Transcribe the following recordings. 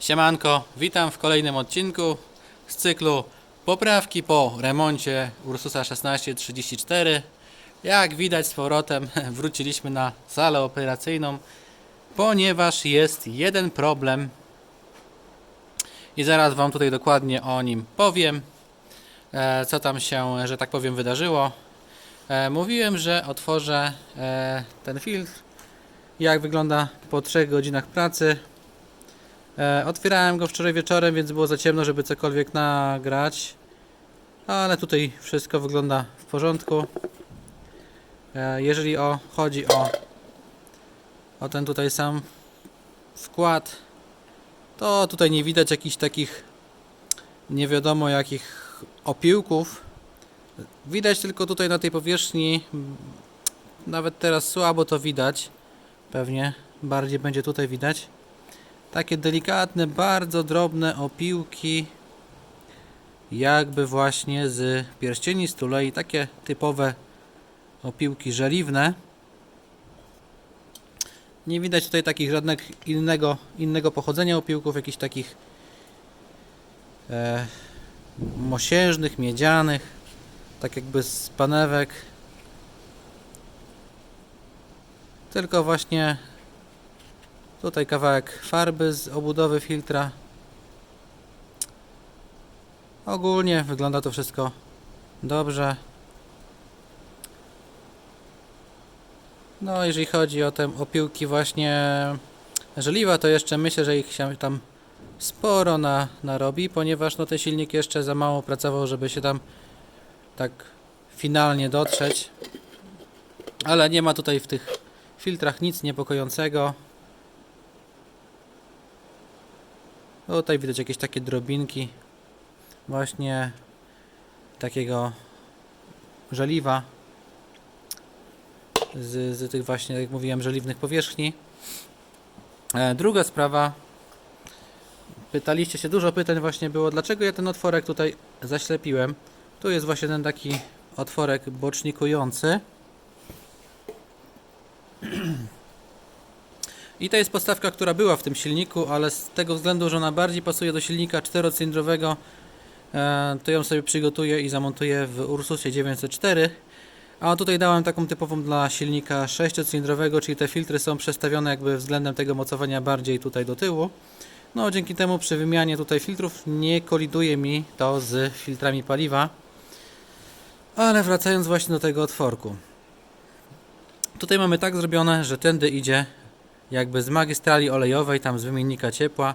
Siemanko, witam w kolejnym odcinku z cyklu Poprawki po remoncie Ursusa 1634. Jak widać z powrotem wróciliśmy na salę operacyjną, ponieważ jest jeden problem i zaraz Wam tutaj dokładnie o nim powiem, e, co tam się, że tak powiem, wydarzyło. E, Mówiłem, że otworzę e, ten filtr, jak wygląda po 3 godzinach pracy. E, otwierałem go wczoraj wieczorem, więc było za ciemno, żeby cokolwiek nagrać. Ale tutaj wszystko wygląda w porządku. E, jeżeli o, chodzi o, o ten tutaj sam wkład, to tutaj nie widać jakichś takich nie wiadomo jakich opiłków. Widać tylko tutaj na tej powierzchni, nawet teraz słabo to widać, pewnie bardziej będzie tutaj widać takie delikatne, bardzo drobne opiłki, jakby właśnie z pierścieni z tulei, takie typowe opiłki żeliwne. Nie widać tutaj takich żadnych innego, innego pochodzenia opiłków, jakichś takich e, mosiężnych, miedzianych, tak jakby z panewek. Tylko właśnie Tutaj kawałek farby z obudowy filtra. Ogólnie wygląda to wszystko dobrze. No, jeżeli chodzi o te opiłki właśnie żeliwa, to jeszcze myślę, że ich się tam sporo na, narobi, ponieważ no, ten silnik jeszcze za mało pracował, żeby się tam tak finalnie dotrzeć. Ale nie ma tutaj w tych filtrach nic niepokojącego. Tutaj widać jakieś takie drobinki właśnie takiego żeliwa z, z tych właśnie, jak mówiłem, żeliwnych powierzchni. E, druga sprawa. Pytaliście się, dużo pytań właśnie było, dlaczego ja ten otworek tutaj zaślepiłem. Tu jest właśnie ten taki otworek bocznikujący. I to jest podstawka, która była w tym silniku, ale z tego względu, że ona bardziej pasuje do silnika czterocylindrowego, e, to ją sobie przygotuję i zamontuję w Ursusie 904. A tutaj dałem taką typową dla silnika sześciocylindrowego, czyli te filtry są przestawione jakby względem tego mocowania bardziej tutaj do tyłu. No dzięki temu przy wymianie tutaj filtrów nie koliduje mi to z filtrami paliwa. Ale wracając właśnie do tego otworku. Tutaj mamy tak zrobione, że tędy idzie jakby z magistrali olejowej, tam z wymiennika ciepła,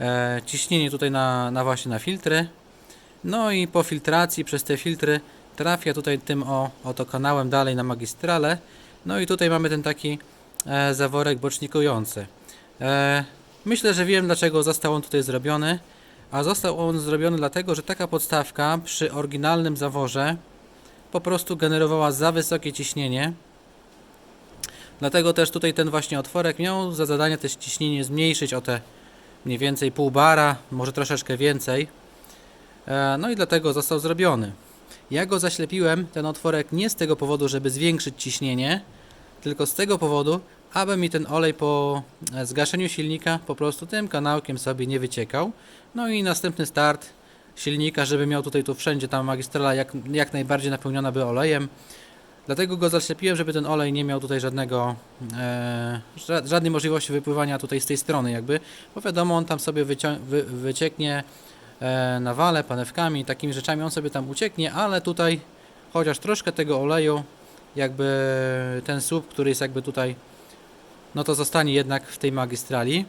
e, ciśnienie tutaj na, na właśnie na filtry. No i po filtracji przez te filtry trafia tutaj tym o, oto kanałem dalej na magistralę. No i tutaj mamy ten taki e, zaworek bocznikujący. E, myślę, że wiem dlaczego został on tutaj zrobiony. A został on zrobiony dlatego, że taka podstawka przy oryginalnym zaworze po prostu generowała za wysokie ciśnienie. Dlatego też tutaj ten właśnie otworek miał za zadanie też ciśnienie zmniejszyć o te mniej więcej pół bara, może troszeczkę więcej. E, No i dlatego został zrobiony. Ja go zaślepiłem, ten otworek, nie z tego powodu, żeby zwiększyć ciśnienie, tylko z tego powodu, aby mi ten olej po e, zgaszeniu silnika po prostu tym kanałkiem sobie nie wyciekał. No i następny start silnika, żeby miał tutaj tu wszędzie ta magistrala jak, jak najbardziej napełniona by olejem. Dlatego go zaślepiłem, żeby ten olej nie miał tutaj żadnego, e, ża- żadnej możliwości wypływania tutaj z tej strony jakby, bo wiadomo on tam sobie wy- wycieknie e, na wale, panewkami, takimi rzeczami on sobie tam ucieknie, ale tutaj chociaż troszkę tego oleju, jakby ten słup, który jest jakby tutaj, no to zostanie jednak w tej magistrali.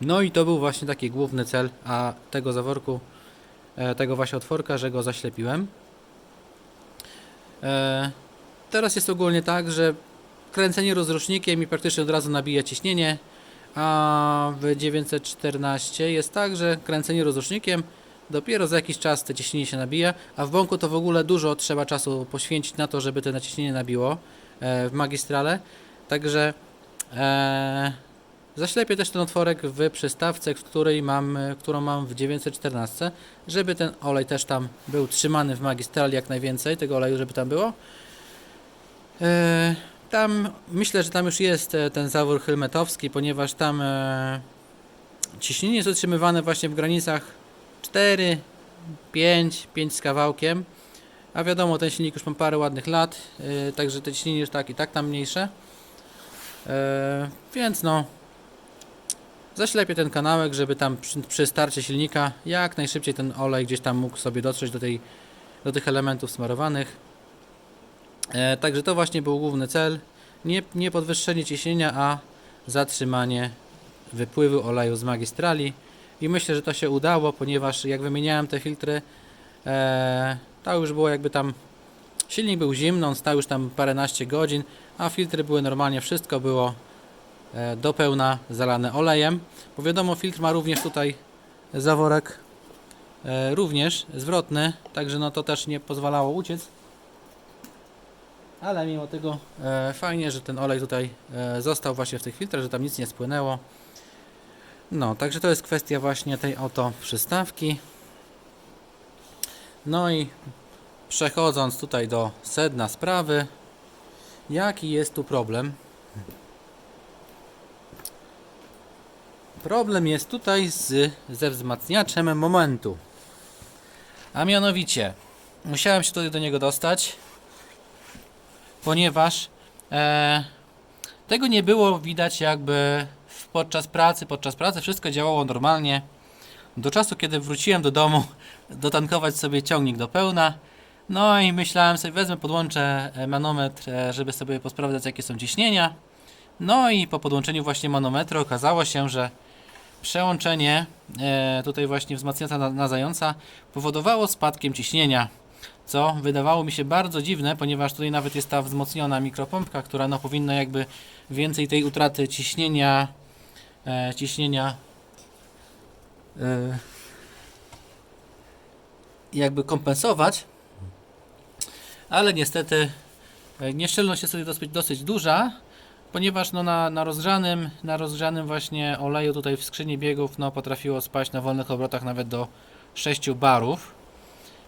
No i to był właśnie taki główny cel, a tego zaworku, e, tego właśnie otworka, że go zaślepiłem. E, Teraz jest ogólnie tak, że kręcenie rozrusznikiem i praktycznie od razu nabija ciśnienie, a w 914 jest tak, że kręcenie rozrusznikiem dopiero za jakiś czas te ciśnienie się nabija, a w bąku to w ogóle dużo trzeba czasu poświęcić na to, żeby to naciśnienie nabiło e, w magistrale. Także e, zaślepię też ten otworek w przystawce, której mam, którą mam w 914, żeby ten olej też tam był trzymany w magistrali jak najwięcej, tego oleju, żeby tam było. E, Tam myślę, że tam już jest e, ten zawór helmetowski, ponieważ tam e, ciśnienie jest utrzymywane właśnie w granicach 4, 5, 5 z kawałkiem. A wiadomo, ten silnik już ma parę ładnych lat, także to ciśnienie już tak i tak tam mniejsze. Więc no, zaślepię ten kanałek, żeby tam przy, przy starcie silnika jak najszybciej ten olej gdzieś tam mógł sobie dotrzeć do, tej, do tych elementów smarowanych. E, także to właśnie był główny cel. Nie, nie podwyższenie ciśnienia, a zatrzymanie wypływu oleju z magistrali. I myślę, że to się udało, ponieważ jak wymieniałem te filtry, e, to już było jakby tam. Silnik był zimny, on stał już tam paręnaście godzin, a filtry były normalnie, wszystko było do pełna zalane olejem. Bo wiadomo, filtr ma również tutaj zaworek e, również zwrotny, także no to też nie pozwalało uciec. Ale mimo tego e, fajnie, że ten olej tutaj e, został właśnie w tych filtrach, że tam nic nie spłynęło. No, także to jest kwestia właśnie tej oto przystawki. No i przechodząc tutaj do sedna sprawy, jaki jest tu problem? Problem jest tutaj z, ze wzmacniaczem momentu. A mianowicie, musiałem się tutaj do niego dostać, ponieważ e, tego nie było widać jakby podczas pracy. Podczas pracy wszystko działało normalnie. Do czasu, kiedy wróciłem do domu, dotankować sobie ciągnik do pełna. No i myślałem sobie, wezmę, podłączę e, manometr, e, żeby sobie posprawdzać, jakie są ciśnienia. No i po podłączeniu właśnie manometru okazało się, że przełączenie e, tutaj właśnie wzmacniacza na, na zająca powodowało spadkiem ciśnienia. Co wydawało mi się bardzo dziwne, ponieważ tutaj nawet jest ta wzmocniona mikropompka, która no powinna jakby więcej tej utraty ciśnienia e, ciśnienia e, jakby kompensować. Ale niestety e, nieszczelność jest tutaj dosyć, dosyć duża, ponieważ no na, na rozgrzanym na rozgrzanym właśnie oleju tutaj w skrzyni biegów no potrafiło spaść na wolnych obrotach nawet do 6 barów.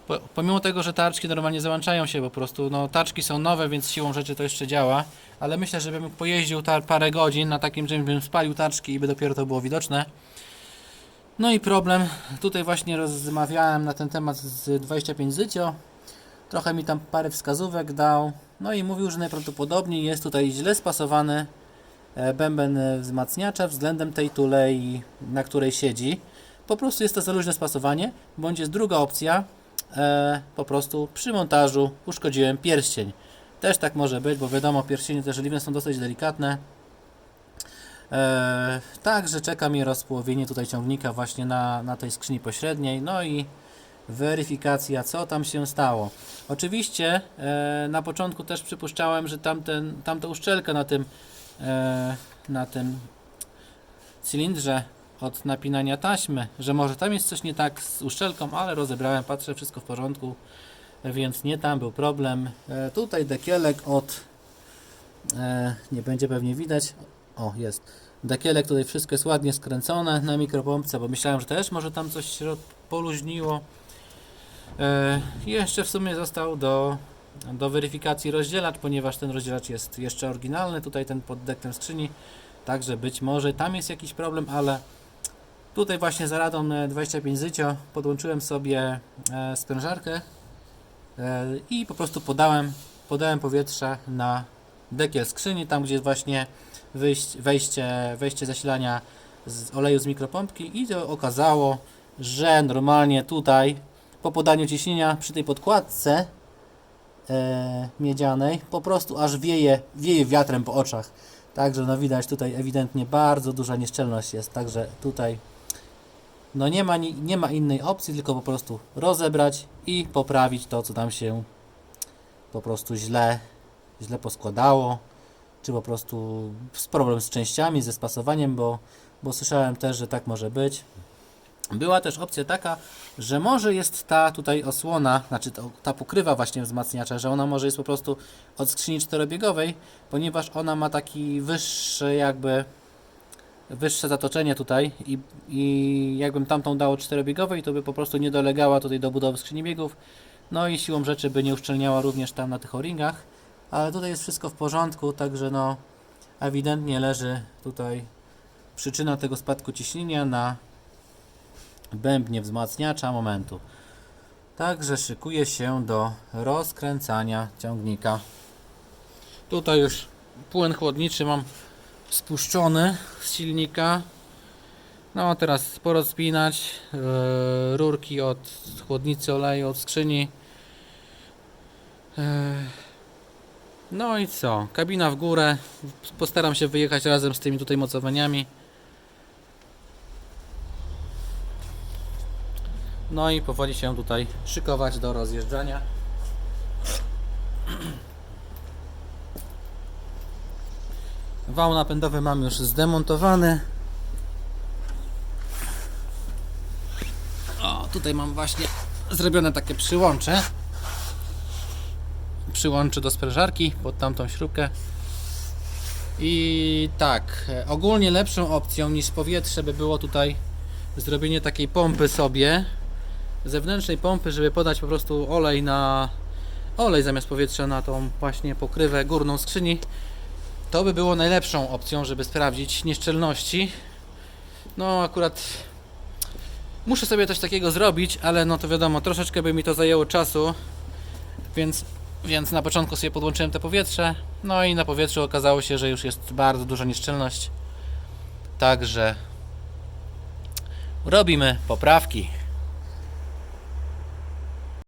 Po, pomimo tego, że tarczki normalnie załączają się po prostu, no tarczki są nowe, więc siłą rzeczy to jeszcze działa, ale myślę, że bym pojeździł tar parę godzin na takim czymś, bym spalił tarczki i by dopiero to było widoczne. No i problem, tutaj właśnie rozmawiałem na ten temat z 25 Zycio, trochę mi tam parę wskazówek dał, no i mówił, że najprawdopodobniej jest tutaj źle spasowany e, bęben e, wzmacniacza względem tej tulei, na której siedzi. Po prostu jest to za luźne spasowanie, bądź jest druga opcja, e, po prostu przy montażu uszkodziłem pierścień. Też tak może być, bo wiadomo, pierścienie te żeliwne są dosyć delikatne. E, także czeka mnie rozpołowienie tutaj ciągnika właśnie na, na tej skrzyni pośredniej. No i weryfikacja, co tam się stało. Oczywiście e, na początku też przypuszczałem, że tamten, tamta uszczelka na tym, e, na tym cylindrze od napinania taśmy, że może tam jest coś nie tak z uszczelką, ale rozebrałem, patrzę, wszystko w porządku, więc nie tam był problem. E, tutaj dekielek od, e, nie będzie pewnie widać, o jest, dekielek tutaj wszystko jest ładnie skręcone na mikropompce, bo myślałem, że też może tam coś się poluźniło. E, jeszcze w sumie został do, do weryfikacji rozdzielacz, ponieważ ten rozdzielacz jest jeszcze oryginalny, tutaj ten pod dektem skrzyni, także być może tam jest jakiś problem, ale tutaj właśnie za radą e, 25 zycio podłączyłem sobie e, sprężarkę e, i po prostu podałem, podałem powietrze na dekiel skrzyni, tam gdzie jest właśnie wejście, wejście zasilania z oleju z mikropompki i to okazało, że normalnie tutaj po podaniu ciśnienia przy tej podkładce e, miedzianej po prostu aż wieje, wieje wiatrem po oczach. Także no widać tutaj ewidentnie bardzo duża nieszczelność jest, także tutaj no nie ma, ni- nie ma innej opcji, tylko po prostu rozebrać i poprawić to, co tam się po prostu źle, źle poskładało, czy po prostu z problem z częściami, ze spasowaniem, bo, bo słyszałem też, że tak może być. Była też opcja taka, że może jest ta tutaj osłona, znaczy ta pokrywa właśnie wzmacniacza, że ona może jest po prostu od skrzyni czterobiegowej, ponieważ ona ma taki wyższy jakby wyższe zatoczenie tutaj i, i jakbym tamtą dało czterobiegowej, to by po prostu nie dolegała tutaj do budowy skrzyni biegów, no i siłą rzeczy by nie uszczelniała również tam na tych o-ringach, ale tutaj jest wszystko w porządku, także no ewidentnie leży tutaj przyczyna tego spadku ciśnienia na bębnie wzmacniacza momentu. Także szykuje się do rozkręcania ciągnika. Tutaj już płyn chłodniczy mam spuszczony z silnika. No teraz porozpinać yy, rurki od chłodnicy oleju, od skrzyni. Yy, no i co? Kabina w górę. Postaram się wyjechać razem z tymi tutaj mocowaniami. No i powoli się tutaj szykować do rozjeżdżania. Wał napędowy mam już zdemontowany. O, tutaj mam właśnie zrobione takie przyłącze. Przyłącze do sprężarki pod tamtą śrubkę. I tak, ogólnie lepszą opcją niż powietrze by było tutaj zrobienie takiej pompy sobie zewnętrznej pompy, żeby podać po prostu olej na olej zamiast powietrza na tą właśnie pokrywę górną skrzyni. To by było najlepszą opcją, żeby sprawdzić nieszczelności. No akurat muszę sobie coś takiego zrobić, ale no to wiadomo, troszeczkę by mi to zajęło czasu, więc, więc na początku sobie podłączyłem te powietrze, no i na powietrzu okazało się, że już jest bardzo duża nieszczelność. Także robimy poprawki.